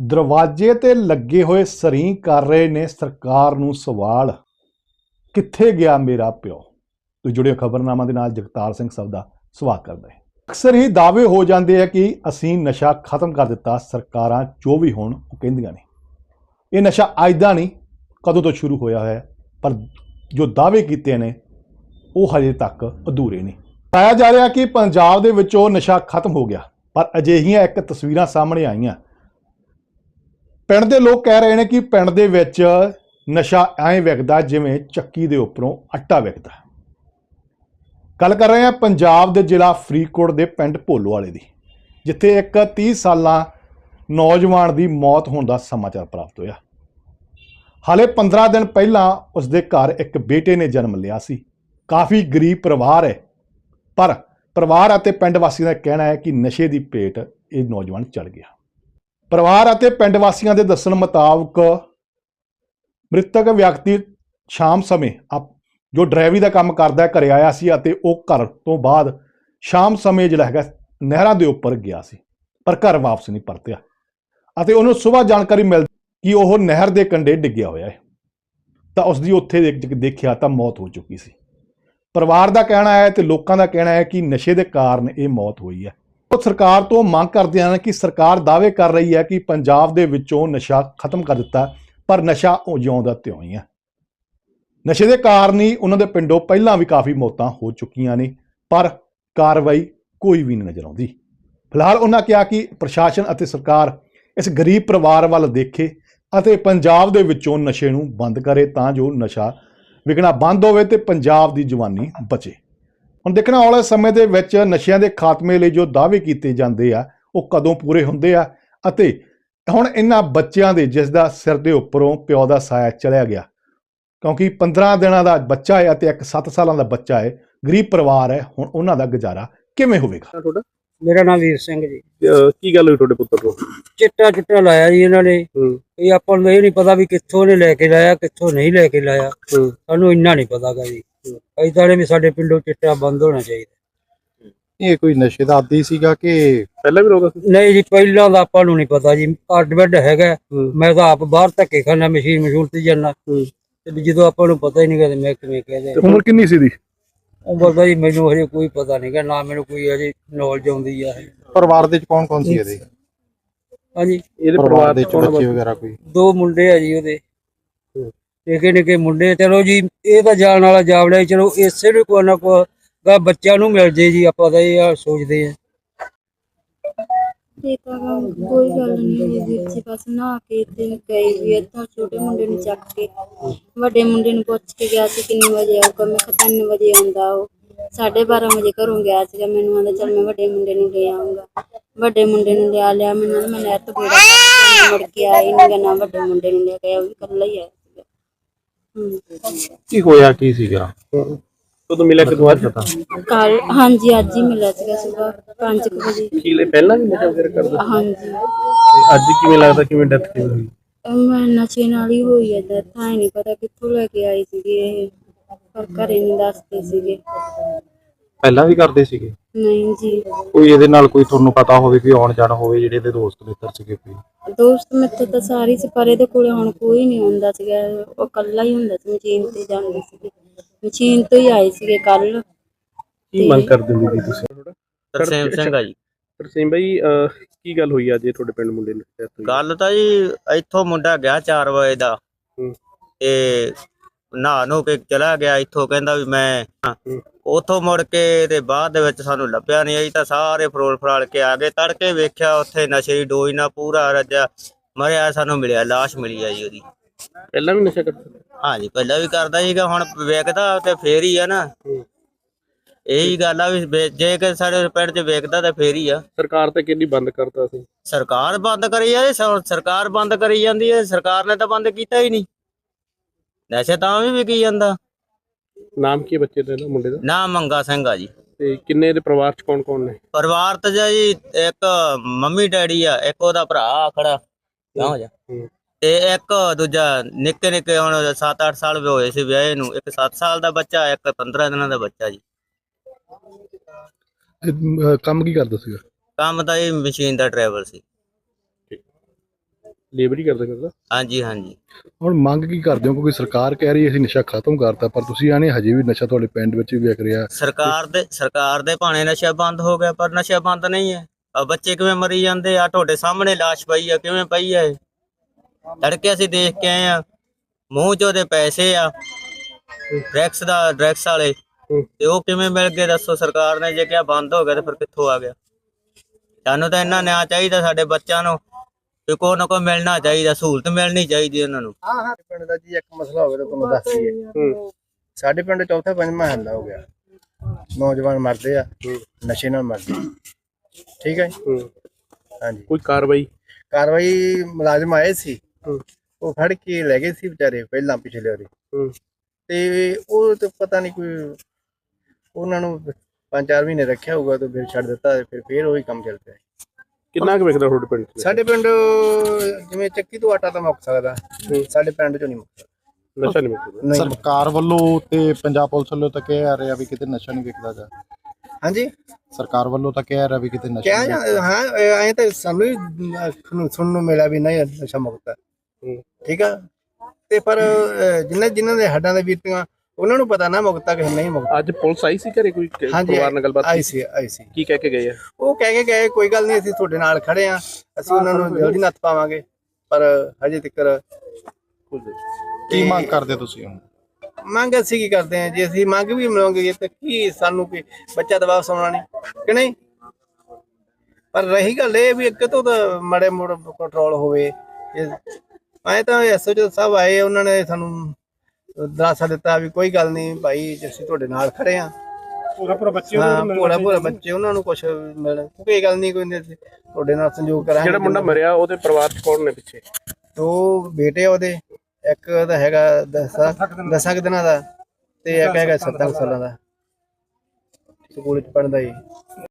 ਦਰਵਾਜ਼ੇ ਤੇ ਲੱਗੇ ਹੋਏ ਸਰੀ ਕਰ ਰਹੇ ਨੇ ਸਰਕਾਰ ਨੂੰ ਸਵਾਲ। ਕਿੱਥੇ ਗਿਆ ਮੇਰਾ ਪਿਓ? ਤੁਸੀਂ ਜੁੜਿਓ ਖਬਰਨਾਮਾ ਦੇ ਨਾਲ ਜਗਤਾਰ ਸਿੰਘ ਸਭ ਦਾ ਸਵਾਗਤ ਕਰਦਾ ਹੈ। ਅਕਸਰ ਹੀ ਦਾਅਵੇ ਹੋ ਜਾਂਦੇ ਆ ਕਿ ਅਸੀਂ ਨਸ਼ਾ ਖਤਮ ਕਰ ਦਿੱਤਾ, ਸਰਕਾਰਾਂ ਜੋ ਵੀ ਹੋਣ ਉਹ ਕਹਿੰਦੀਆਂ ਨੇ। ਇਹ ਨਸ਼ਾ ਅੱਜ ਦਾ ਨਹੀਂ, ਕਦੋਂ ਤੋਂ ਸ਼ੁਰੂ ਹੋਇਆ ਹੋਇਆ ਹੈ, ਪਰ ਜੋ ਦਾਅਵੇ ਕੀਤੇ ਨੇ, ਉਹ ਹਜੇ ਤੱਕ ਅਧੂਰੇ ਨੇ। ਪਾਇਆ ਜਾ ਰਿਹਾ ਕਿ ਪੰਜਾਬ ਦੇ ਵਿੱਚੋਂ ਨਸ਼ਾ ਖਤਮ ਹੋ ਗਿਆ, ਪਰ ਅਜਿਹੀਆਂ ਇੱਕ ਤਸਵੀਰਾਂ ਸਾਹਮਣੇ ਆਈਆਂ। ਪਿੰਡ ਦੇ ਲੋਕ ਕਹਿ ਰਹੇ ਨੇ ਕਿ ਪਿੰਡ ਦੇ ਵਿੱਚ ਨਸ਼ਾ ਐਂ ਵਿਕਦਾ ਜਿਵੇਂ ਚੱਕੀ ਦੇ ਉੱਪਰੋਂ ਆਟਾ ਵਿਕਦਾ। ਗੱਲ ਕਰ ਰਹੇ ਹਾਂ ਪੰਜਾਬ ਦੇ ਜ਼ਿਲ੍ਹਾ ਫਰੀਦਕੋਟ ਦੇ ਪਿੰਡ ਭੋਲੋ ਵਾਲੇ ਦੀ, ਜਿੱਥੇ ਇੱਕ 30 ਸਾਲਾਂ ਨੌਜਵਾਨ ਦੀ ਮੌਤ ਹੋਣ ਦਾ ਸਮਾਚਾਰ ਪ੍ਰਾਪਤ ਹੋਇਆ। ਹਾਲੇ 15 ਦਿਨ ਪਹਿਲਾਂ ਉਸ ਦੇ ਘਰ ਇੱਕ ਬੇਟੇ ਨੇ ਜਨਮ ਲਿਆ ਸੀ। ਕਾਫੀ ਗਰੀਬ ਪਰਿਵਾਰ ਹੈ, ਪਰ ਪਰਿਵਾਰ ਅਤੇ ਪਿੰਡ ਵਾਸੀਆਂ ਦਾ ਕਹਿਣਾ ਹੈ ਕਿ ਨਸ਼ੇ ਦੀ ਪੇਟ ਇਹ ਨੌਜਵਾਨ ਚੜ ਗਿਆ। ਪਰਿਵਾਰ ਅਤੇ ਪਿੰਡ ਵਾਸੀਆਂ ਦੇ ਦੱਸਣ ਮੁਤਾਬਕ ਮ੍ਰਿਤਕ ਵਿਅਕਤੀ ਸ਼ਾਮ ਸਮੇਂ ਆਪ- ਜੋ ਡਰਾਈਵਰੀ ਦਾ ਕੰਮ ਕਰਦਾ ਘਰੇ ਆਇਆ ਸੀ ਅਤੇ ਉਹ ਘਰ ਤੋਂ ਬਾਅਦ ਸ਼ਾਮ ਸਮੇਂ ਜਿਹੜਾ ਹੈਗਾ, ਨਹਿਰਾਂ ਦੇ ਉੱਪਰ ਗਿਆ ਸੀ, ਪਰ ਘਰ ਵਾਪਸ ਨਹੀਂ ਪਰਤਿਆ। ਅਤੇ ਉਹਨੂੰ ਸਵੇਰ ਜਾਣਕਾਰੀ ਮਿਲ ਕਿ ਉਹ ਨਹਿਰ ਦੇ ਕੰਢੇ ਡਿੱਗਿਆ ਹੋਇਆ ਹੈ। ਤਾਂ ਉਸ ਦੀ ਉੱਥੇ ਦੇਖਿਆ ਤਾਂ ਮੌਤ ਹੋ ਚੁੱਕੀ ਸੀ। ਪਰਿਵਾਰ ਦਾ ਕਹਿਣਾ ਹੈ ਤੇ ਲੋਕਾਂ ਦਾ ਕਹਿਣਾ ਹੈ ਕਿ ਨਸ਼ੇ ਦੇ ਕਾਰਨ ਇਹ ਮੌਤ ਹੋਈ ਹੈ। ਉਹ ਸਰਕਾਰ ਤੋਂ ਮੰਗ ਕਰਦੇ ਹਨ ਕਿ ਸਰਕਾਰ ਦਾਅਵੇ ਕਰ ਰਹੀ ਹੈ ਕਿ ਪੰਜਾਬ ਦੇ ਵਿੱਚੋਂ ਨਸ਼ਾ ਖਤਮ ਕਰ ਦਿੱਤਾ ਪਰ ਨਸ਼ਾ ਉਹ ਤਿਉਂ ਹੀ ਹੈ। ਨਸ਼ੇ ਦੇ ਕਾਰਨ ਹੀ ਉਹਨਾਂ ਦੇ ਪਿੰਡੋਂ ਪਹਿਲਾਂ ਵੀ ਕਾਫੀ ਮੌਤਾਂ ਹੋ ਚੁੱਕੀਆਂ ਨੇ, ਪਰ ਕਾਰਵਾਈ ਕੋਈ ਵੀ ਨਹੀਂ ਨਜ਼ਰ ਆਉਂਦੀ। ਫਿਲਹਾਲ ਉਹਨਾਂ ਕਿਹਾ ਕਿ ਪ੍ਰਸ਼ਾਸਨ ਅਤੇ ਸਰਕਾਰ ਇਸ ਗਰੀਬ ਪਰਿਵਾਰ ਵੱਲ ਦੇਖੇ ਅਤੇ ਪੰਜਾਬ ਦੇ ਵਿੱਚੋਂ ਨਸ਼ੇ ਨੂੰ ਬੰਦ ਕਰੇ ਤਾਂ ਜੋ ਨਸ਼ਾ ਵਿਕਣਾ ਬੰਦ ਹੋਵੇ ਤੇ ਪੰਜਾਬ ਦੀ ਜਵਾਨੀ ਬਚੇ। ਹੁਣ ਦੇਖਣਾ ਵਾਲੇ ਸਮੇਂ ਦੇ ਵਿੱਚ ਨਸ਼ਿਆਂ ਦੇ ਖਾਤਮੇ ਲਈ ਜੋ ਦਾਅਵੇ ਕੀਤੇ ਜਾਂਦੇ ਆ ਉਹ ਕਦੋਂ ਪੂਰੇ ਹੁੰਦੇ ਆ ਅਤੇ ਹੁਣ ਇਹਨਾਂ ਬੱਚਿਆਂ ਦੇ ਜਿਸ ਦਾ ਸਿਰ ਦੇ ਉੱਪਰੋਂ ਪਿਓ ਦਾ ਸਾਇਆ ਚਲਿਆ ਗਿਆ। ਕਿਉਂਕਿ 15 ਦਿਨਾਂ ਦਾ ਬੱਚਾ ਹੈ ਅਤੇ ਇੱਕ 7 ਸਾਲਾਂ ਦਾ ਬੱਚਾ ਹੈ ਗਰੀਬ ਪਰਿਵਾਰ ਹੈ ਹੁਣ ਉਹਨਾਂ ਦਾ ਗੁਜ਼ਾਰਾ ਕਿਵੇਂ ਹੋਵੇਗਾ? ਤੁਹਾਡਾ ਮੇਰਾ ਨਾਮ ਵੀਰ ਸਿੰਘ ਜੀ। ਅਹ ਕੀ ਗੱਲ ਹੋਈ ਤੁਹਾਡੇ ਪੁੱਤਰ ਨੂੰ ਚਿੱਟਾ ਚਿੱਟਾ ਲਾਇਆ ਜੀ ਇਹਨਾਂ ਨੇ। ਹੂੰ। ਇਹ ਆਪਾਂ ਨੂੰ ਇਹ ਨਹੀਂ ਪਤਾ ਵੀ ਕਿੱਥੋਂ ਨੇ ਲੈ ਕੇ ਲਾਇਆ ਕਿੱਥੋਂ ਨਹੀਂ ਲੈ ਕੇ ਲਾਇਆ। ਹੂੰ। ਸਾਨੂੰ ਇੰਨਾ ਨਹੀਂ ਪਤਾਗਾ ਜੀ। ਐਦਾਂ ਵੀ ਸਾਡੇ ਪਿੰਡੋਂ ਚਿੱਟਾ ਬੰਦ ਹੋਣਾ ਚਾਹੀਦਾ। ਇਹ ਕੋਈ ਨਸ਼ੇ ਦਾ ਆਦੀ ਸੀਗਾ ਕਿ ਪਹਿਲਾਂ ਵੀ ਰੋਗਾ ਸੀ? ਨਹੀਂ ਜੀ ਪਹਿਲਾਂ ਦਾ ਆਪਾਂ ਨੂੰ ਨਹੀਂ ਪਤਾ ਜੀ। ਅੱਡ ਬੈੱਡ ਹੈਗਾ। ਮੈਂ ਤਾਂ ਆਪ ਬਾਹਰ ਧੱਕੇ ਖਾਣਾ ਮਸ਼ੀਨ ਮਸ਼ਹੂਰ ਤੇ ਜਾਣਾ ਤੇ ਵੀ ਜਦੋਂ ਆਪਾਂ ਨੂੰ ਪਤਾ ਹੀ ਨਹੀਂ ਕਦੇ ਮੈਂ ਕਿਵੇਂ ਕਹਦੇ ਉਮਰ ਕਿੰਨੀ ਸੀ ਦੀ ਉਮਰ ਦਾ ਜੀ ਮੈਨੂੰ ਹਜੇ ਕੋਈ ਪਤਾ ਨਹੀਂਗਾ ਨਾ ਮੈਨੂੰ ਕੋਈ ਹਜੇ ਨੌਲੇਜ ਆਉਂਦੀ ਆ। ਪਰਿਵਾਰ ਦੇ ਵਿੱਚ ਕੌਣ ਕੌਣ ਸੀ ਇਹਦੇ? ਹਾਂਜੀ। ਇਹਦੇ ਪਰਿਵਾਰ ਦੇ ਵਿੱਚ ਬੱਚੇ ਵਗੈਰਾ ਕੋਈ? ਦੋ ਮੁੰਡੇ ਆ ਜੀ ਉਹਦੇ। ਨਿੱਕੇ ਨਿੱਕੇ ਮੁੰਡੇ ਚਲੋ ਜੀ ਇਹ ਤਾਂ ਜਾਣ ਵਾਲਾ ਜਾਵੜਾ ਹੀ, ਚਲੋ ਇਸੇ ਨੂੰ ਕੋਈ ਨਾ ਕੋਈ ਦਾ ਬੱਚਿਆਂ ਨੂੰ ਮਿਲ ਜੇ ਜੀ ਆਪਾਂ ਤਾਂ ਇਹ ਆ ਸੋਚਦੇ ਆ। ਇਹ ਤਾਂ ਕੋਈ ਗੱਲ ਨਹੀਂ ਜੀ ਜੀ ਬਸ ਨਹਾ ਕੇ ਤੇ ਗਏ ਵੀ ਇੱਥੋਂ ਛੋਟੇ ਮੁੰਡੇ ਨੂੰ ਚੱਕ ਕੇ ਵੱਡੇ ਮੁੰਡੇ ਨੂੰ ਪੁੱਛ ਕੇ ਗਿਆ ਸੀ ਕਿੰਨੇ ਵਜੇ ਆਊਗਾ ਮੈਂ ਕਿਹਾ 3 ਵਜੇ ਆਉਂਦਾ ਉਹ 12:30 ਵਜੇ ਘਰੋਂ ਗਿਆ ਸੀਗਾ ਮੈਨੂੰ ਆਂਦਾ ਚੱਲ ਮੈਂ ਵੱਡੇ ਮੁੰਡੇ ਨੂੰ ਲੈ ਆਉਂਗਾ ਵੱਡੇ ਮੁੰਡੇ ਨੂੰ ਲਿਆ ਲਿਆ ਮੈਨੂੰ ਆਂਹਦਾ ਮੈਂ ਨਹਿਰ ਤੋਂ ਗੇੜਾ ਮੁੜ ਕੇ ਆਈ ਨਹੀਂ ਨਾ ਵੱਡੇ ਮੁੰਡੇ ਨੂੰ ਲੈ ਕੇ ਆਇਆ ਉਹ ਵੀ ਇਕੱਲਾ ਹੀ ਆਇਆ ਕੀ ਹੋਇਆ ਕੀ ਸੀਗਾ? ਕਦੋਂ ਮਿਲਿਆ ਕਿਦੋਂ ਅੱਜ ਕੱਲ ਹਾਂਜੀ ਅੱਜ ਹੀ ਮਿਲਿਆ ਸੀਗਾ ਸਵੇਰ 5 ਵਜੇ। ਕੀ ਲੈ ਪਹਿਲਾਂ ਵੀ ਨਸ਼ਾ ਵਗੈਰਾ ਕਰਦਾ? ਹਾਂਜੀ। ਤੇ ਅੱਜ ਕਿਵੇਂ ਲੱਗਦਾ ਕਿਵੇਂ ਡੈਥ ਕਿਵੇਂ ਹੋਈ? ਮੈਂ ਨਸ਼ੇ ਨਾਲ ਹੀ ਹੋਈ ਐ ਤਾਂ ਤਾਂ ਹੀ ਨਹੀਂ ਪਤਾ ਕਿੱਥੋਂ ਲੈ ਕੇ ਆਈ ਸੀਗੀ ਇਹ। ਪਰ ਘਰੇ ਨਹੀਂ ਦੱਸਦੇ ਸੀਗੇ। ਪਹਿਲਾਂ ਵੀ ਕਰਦੇ ਸੀਗੇ? ਨਹੀਂ ਜੀ। ਕੋਈ ਇਹਦੇ ਨਾਲ ਕੋਈ ਤੁਹਾਨੂੰ ਪਤਾ ਹੋਵੇ ਕੋਈ ਆਉਣ ਜਾਣ ਹੋਵੇ ਜਿਹੜੇ ਇਹਦੇ ਦੋਸਤ ਮਿੱਤਰ ਸੀਗੇ ਕੋਈ? ਦੋਸਤ ਮਿੱਤਰ ਤਾਂ ਸਾਰੀ ਸੀ ਪਰ ਇਹਦੇ ਕੋਲੇ ਹੁਣ ਕੋਈ ਨਹੀਂ ਹੁੰਦਾ ਸੀਗਾ। ਉਹ ਇਕੱਲਾ ਹੀ ਹੁੰਦਾ ਸੀ ਮਸ਼ੀਨ ਤੇ ਜਾਂਦੇ ਸੀਗੇ। ਮਸ਼ੀਨ ਤੋਂ ਹੀ ਆਏ ਸੀਗੇ ਕੱਲ ਕੀ ਮੰਗ ਕਰਦੇ ਹੋ ਜੀ ਤੁਸੀਂ? ਤਰਸੇਮ ਸਿੰਘ ਆ ਜੀ। ਤਰਸੇਮ ਭਾਈ ਅਹ, ਕੀ ਗੱਲ ਹੋਈ ਅੱਜ ਇਹ ਤੁਹਾਡੇ ਪਿੰਡ ਮੁੰਡੇ ਨੂੰ? death ਹੋਈ? ਗੱਲ ਤਾਂ ਜੀ ਇੱਥੋਂ ਮੁੰਡਾ ਗਿਆ 4 ਵਜੇ ਦਾ। ਹੂੰ। ਤੇ ਨਹਾ ਨੂੰ ਕੇ ਚਲਾ ਗਿਆ। ਇੱਥੋਂ ਕਹਿੰਦਾ ਵੀ ਮੈਂ ਹੂੰ। ਉਥੋਂ ਮੁੜ ਕੇ ਤੇ ਬਾਅਦ ਦੇ ਵਿੱਚ ਸਾਨੂੰ ਲੱਭਿਆ ਨਹੀਂ ਅਸੀਂ ਤਾਂ ਸਾਰੇ ਫਰੋਲ ਫਰਾਲ ਕੇ ਆ ਗਏ। ਤੜਕੇ ਵੇਖਿਆ ਉੱਥੇ ਨਸ਼ੇ ਦੀ ਡੋਜ਼ ਨਾਲ ਪੂਰਾ ਰੱਜਾ ਮਰਿਆ ਸਾਨੂੰ ਮਿਲਿਆ ਲਾਸ਼ ਮਿਲੀ ਆ ਜੀ ਉਹਦੀ। ਪਹਿਲਾਂ ਵੀ ਨਸ਼ਾ ਕਰਦਾ ਹਾਂਜੀ ਪਹਿਲਾਂ ਵੀ ਕਰਦਾ ਸੀਗਾ ਹੁਣ ਵੇਖਦਾ ਤੇ ਫੇਰ ਹੀ ਆ ਨਾ। ਹੂੰ। ਇਹੀ ਗੱਲ ਆ ਵੀ ਵੇ- ਜੇ ਕਿ ਸਾਡੇ ਪਿੰਡ 'ਚ ਵੇਖਦਾ ਤਾਂ ਫੇਰ ਹੀ ਆ। ਸਰਕਾਰ ਤੇ ਕਿੰਨੀ ਬੰਦ ਕਰਤਾ ਸੀ? ਸਰਕਾਰ ਬੰਦ ਕਰੀ ਜਾਂਦੀ ਸ- ਸਰਕਾਰ ਬੰਦ ਕਰੀ ਜਾਂਦੀ ਹੈ ਸਰਕਾਰ ਨੇ ਤਾਂ ਬੰਦ ਕੀਤਾ ਹੀ ਨਹੀਂ। ਨਸ਼ਾ ਤਾਂ ਵੀ ਵਿਕੀ ਜਾਂਦਾ। ਨਾਮ ਕੀ ਹੈ ਬੱਚੇ ਦਾ ਇਹਦਾ ਮੁੰਡੇ ਦਾ? ਨਾ ਮੰਗਾ ਸਿੰਘ ਆ ਜੀ। ਤੇ ਕਿੰਨੇ ਦੇ ਪਰਿਵਾਰ ਚ ਕੌਣ ਕੌਣ ਨੇ? ਪਰਿਵਾਰ ਤਾਂ ਜੀ ਇੱਕ ਮੰਮੀ ਡੈਡੀ ਆ ਇੱਕ ਉਹਦਾ ਭਰਾ ਖੜਾ। ਕਿਉਂ ਹੋ ਜਾ? ਹੂੰ। ਤੇ ਇੱਕ ਦੂਜਾ ਨਿੱਕੇ ਨਿੱਕੇ ਹੁਣ 7-8 ਸਾਲ ਵੀ ਹੋਏ ਸੀ ਵਿਆਹੇ ਨੂੰ ਇੱਕ 7 ਸਾਲ ਦਾ ਬੱਚਾ ਇੱਕ 15 ਦਿਨਾਂ ਦਾ ਬੱਚਾ ਜੀ। ਕੰਮ ਕੀ ਕਰਦਾ ਸੀਗਾ? ਕੰਮ ਤਾਂ ਇਹ ਮਸ਼ੀਨ ਦਾ ਡਰਾਈਵਰ ਸੀ। ਲੇਬਰ ਹੀ ਕਰਦੇ ਫਿਰਦਾ। ਹਾਂਜੀ ਹਾਂਜੀ। ਹੁਣ ਮੰਗ ਕੀ ਕਰਦੇ ਹੋ? ਕਿਉਂਕਿ ਸਰਕਾਰ ਕਹਿ ਰਹੀ ਹੈ ਅਸੀਂ ਨਸ਼ਾ ਖਤਮ ਕਰਤਾ ਪਰ ਤੁਸੀਂ ਆਨੇ ਹਜੇ ਵੀ ਨਸ਼ਾ ਤੁਹਾਡੇ ਪਿੰਡ ਵਿੱਚ ਵੀ ਵਿਕ ਰਿਹਾ। ਸਰਕਾਰ ਦੇ ਸਰਕਾਰ ਦੇ ਭਾਣੇ ਨਸ਼ਾ ਬੰਦ ਹੋ ਗਿਆ ਪਰ ਨਸ਼ਾ ਬੰਦ ਨਹੀਂ ਹੈ। ਆ ਬੱਚੇ ਕਿਵੇਂ ਮਰੀ ਜਾਂਦੇ ਆ? ਤੁਹਾਡੇ ਸਾਹਮਣੇ ਲਾਸ਼ ਪਈ ਆ ਕਿਵੇਂ ਪਈ ਆ ਇਹ? ਤੜਕੇ ਅਸੀਂ ਦੇਖ ਕੇ ਆਏ ਆ ਮੂੰਹ 'ਚ ਉਹਦੇ ਪੈਸੇ ਆ ਡਰੈਕਸ ਦਾ ਡਰੈਕਸ ਵਾਲੇ। ਤੇ ਉਹ ਕਿਵੇਂ ਮਿਲ ਗਏ ਦੱਸੋ? ਸਰਕਾਰ ਨੇ ਜੇ ਕਿਹਾ ਬੰਦ ਹੋ ਗਿਆ ਤੇ ਫਿਰ ਕਿੱਥੋਂ ਆ ਗਿਆ? ਸਾਨੂੰ ਤਾਂ ਇੰਨਾ ਨਿਆਂ ਚਾਹੀਦਾ ਸਾਡੇ ਬੱਚਿਆਂ ਨੂੰ। ਕਿ ਕੋਈ ਨਾ ਕੋਈ ਮਿਲਣਾ ਚਾਹੀਦਾ ਸਹੂਲਤ ਮਿਲਣੀ ਚਾਹੀਦੀ ਉਹਨਾਂ ਨੂੰ। ਪਿੰਡ ਦਾ ਜੀ ਇੱਕ ਮਸਲਾ ਹੋ ਗਿਆ ਤਾਂ ਤੁਹਾਨੂੰ ਦੱਸ ਦਈਏ। ਸਾਡੇ ਪਿੰਡ ਚੌਥਾ ਪੰਜਵਾਂ ਹੱਲਾ ਹੋ ਗਿਆ। ਨੌਜਵਾਨ ਮਰਦੇ ਆ ਨਸ਼ੇ ਨਾਲ ਮਰਦੇ। ਠੀਕ ਹੈ ਜੀ? ਹਾਂਜੀ। ਕੋਈ ਕਾਰਵਾਈ? ਕਾਰਵਾਈ ਮੁਲਾਜ਼ਮ ਆਏ ਸੀ। ਹੂੰ। ਉਹ ਫੜ ਕੇ ਲੈ ਗਏ ਸੀ ਵਿਚਾਰੇ ਪਹਿਲਾਂ ਪਿਛਲੇ ਵਾਰੀ। ਹੂੰ। ਤੇ ਉਹ ਤੇ ਪਤਾ ਨਹੀਂ ਕੋਈ ਉਹਨਾਂ ਨੂੰ ਪੰਜ ਚਾਰ ਮਹੀਨੇ ਰੱਖਿਆ ਹੋਊਗਾ ਤੇ ਫਿਰ ਛੱਡ ਦਿੱਤਾ ਤੇ ਫਿਰ ਫੇਰ ਉਹੀ ਕੰਮ ਚੱਲ ਪਿਆ। ਕਿੰਨਾ ਕੁ ਵਿਕਦਾ ਤੁਹਾਡੇ ਪਿੰਡ 'ਚ? ਸਾਡੇ ਪਿੰਡ ਜਿਵੇਂ ਚੱਕੀ ਤੋਂ ਆਟਾ ਤਾਂ ਮੁੱਕ ਸਕਦਾ। ਸਾਡੇ ਪਿੰਡ ਚੋਂ ਨਹੀਂ ਮੁੱਕ ਸਕਦਾ। ਨਸ਼ਾ ਨਹੀਂ ਵਿਕਦਾ। ਨਹੀਂ। ਸਰਕਾਰ ਵੱਲੋਂ ਤੇ ਪੰਜਾਬ ਪੁਲਿਸ ਵੱਲੋਂ ਤਾਂ ਕਹਿ ਆ ਰਿਹਾ ਵੀ ਕਿਤੇ ਨਸ਼ਾ ਨਹੀਂ ਵਿਕਦਾ ਗਾ। ਹਾਂਜੀ? ਸਰਕਾਰ ਵੱਲੋਂ ਤਾਂ ਕਹਿ ਰਿਹਾ ਵੀ ਕਿਤੇ ਨਸ਼ਾ ਕਿਹਾ ਨਹੀਂ ਜਾਂ ਹਾਂ ਐ ਤਾਂ ਸਾਨੂੰ ਅਹ, ਸੁਣਨ ਨੂੰ ਮਿਲਿਆ ਵੀ ਨਹੀਂ ਨਸ਼ਾ ਮੁਕਤ ਹੈ। ਹੂੰ। ਠੀਕ ਆ? ਤੇ ਪਰ ਅਹ, ਜਿਨ੍ਹਾਂ ਜਿਨ੍ਹਾਂ ਦੇ ਹੱਡਾਂ ਦੇ ਬੀਤੀਆਂ ਉਹਨਾਂ ਨੂੰ ਪਤਾ ਨਾ ਮੁਕਤਾ ਕਿ ਨਹੀਂ ਮੁਕਤਾ। ਅੱਜ ਪੁਲਿਸ ਆਈ ਸੀ ਘਰੇ ਕੋਈ ਕ- ਹਾਂਜੀ ਪਰਿਵਾਰ ਨਾਲ ਗੱਲਬਾਤ ਆਈ ਸੀ ਆਈ ਸੀ। ਕੀ ਕਹਿ ਕੇ ਗਏ ਆ? ਉਹ ਕਹਿ ਕੇ ਗਏ ਕੋਈ ਗੱਲ ਨਹੀਂ ਅਸੀਂ ਤੁਹਾਡੇ ਨਾਲ ਖੜੇ ਆ। ਅਸੀਂ ਉਹਨਾਂ ਨੂੰ ਜਲਦੀ ਨੱਥ ਪਾਵਾਂਗੇ। ਪਰ ਹਜੇ ਤੱਕ ਕੀ ਮੰਗ ਕਰਦੇ ਤੁਸੀਂ ਹੁਣ? ਮੰਗ ਅਸੀਂ ਕੀ ਕਰਦੇ ਆ ਜੇ? ਅਸੀਂ ਮੰਗ ਵੀ ਮੰਗਾਂਗੇ ਤਾਂ ਕੀ ਸਾਨੂੰ ਕੀ ਬੱਚਾ ਦਬਾਅ ਸੌਣਾ ਨਹੀਂ ਕਿ ਨਹੀਂ? ਪਰ ਰਹੀ ਗੱਲ ਇਹ ਵੀ ਅੱਗੇ ਤੋਂ ਤਾਂ ਮੜੇ ਮੋੜ ਕੰਟਰੋਲ ਹੋਵੇ। ਐ ਤਾਂ ਐਸਓਜੀ ਸਾਹਿਬ ਆਏ ਉਹਨਾਂ ਨੇ ਸਾਨੂੰ ਦਰਾਸਾ ਦਿੱਤਾ ਵੀ ਕੋਈ ਗੱਲ ਨਹੀਂ ਭਾਈ ਅਸੀਂ ਤੁਹਾਡੇ ਨਾਲ ਖੜੇ ਆ ਪੂਰਾ ਪੂਰਾ ਬੱਚੇ ਪੂਰਾ ਪੂਰਾ ਬੱਚੇ ਉਹਨਾਂ ਨੂੰ ਕੁਝ ਮਿਲ ਕੋਈ ਗੱਲ ਨਹੀਂ ਕੋਈ ਨਹੀਂ ਅਸੀਂ ਤੁਹਾਡੇ ਨਾਲ ਸੰਯੋਗ ਕਰਾਂਗੇ। ਜਿਹੜਾ ਮੁੰਡਾ ਮਰਿਆ ਉਹਦੇ ਪਰਿਵਾਰ 'ਚ ਕੌਣ ਨੇ ਪਿੱਛੇ? ਦੋ ਬੇਟੇ ਆ ਉਹਦੇ ਇੱਕ ਦਾ ਹੈਗਾ 10 ਦਸਾਂ ਕੁ ਦਿਨਾਂ ਦਾ। ਤੇ ਇੱਕ ਹੈਗਾ 7 ਸਾਲਾਂ ਦਾ। ਸਕੂਲ ਚ ਪੜਦਾ ਜੀ